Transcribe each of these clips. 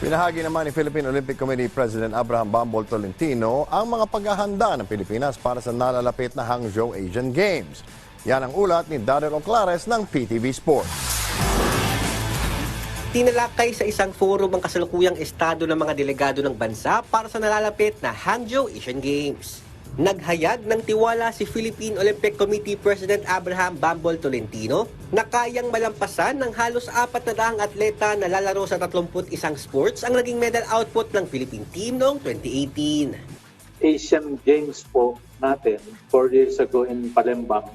Pinahagi naman ni Philippine Olympic Committee President Abraham Bambol Tolentino ang mga paghahanda ng Pilipinas para sa nalalapit na Hangzhou Asian Games. Yan ang ulat ni Daryl Oclares ng PTV Sports. Tinalakay sa isang forum ang kasalukuyang estado ng mga delegado ng bansa para sa nalalapit na Hangzhou Asian Games. Naghayag ng tiwala si Philippine Olympic Committee President Abraham Bambol Tolentino na kayang malampasan ng halos apat na daang atleta na lalaro sa 31 sports ang naging medal output ng Philippine team noong 2018. Asian Games po natin, four years ago in Palembang,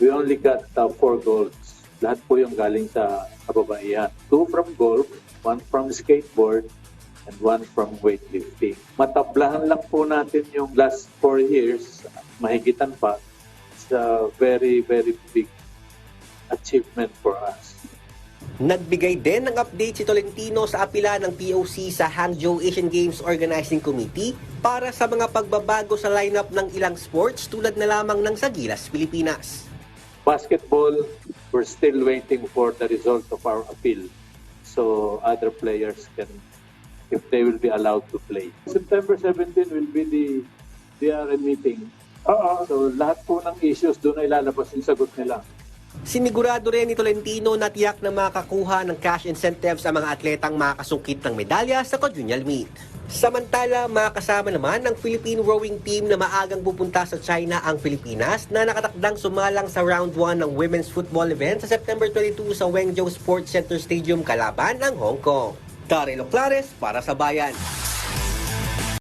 we only got uh, golds. Lahat po yung galing sa kababaihan. Two from golf, one from skateboard, and one from weightlifting. Matablahan lang po natin yung last four years, mahigitan pa, it's a very, very big achievement for us. Nagbigay din ng update si Tolentino sa apila ng POC sa Hangzhou Asian Games Organizing Committee para sa mga pagbabago sa lineup ng ilang sports tulad na lamang ng sa Gilas, Pilipinas. Basketball, we're still waiting for the result of our appeal. So other players can, if they will be allowed to play. September 17 will be the DRM meeting. So lahat po ng issues doon ay lalabas yung sagot nila. Sinigurado rin ni Tolentino na tiyak na makakuha ng cash incentives ang mga atletang makasungkit ng medalya sa quadrennial meet. Samantala, makasama naman ng Philippine rowing team na maagang pupunta sa China ang Pilipinas na nakatakdang sumalang sa round 1 ng women's football event sa September 22 sa Wenzhou Sports Center Stadium kalaban ng Hong Kong. Daryl Oclares para sa Bayan.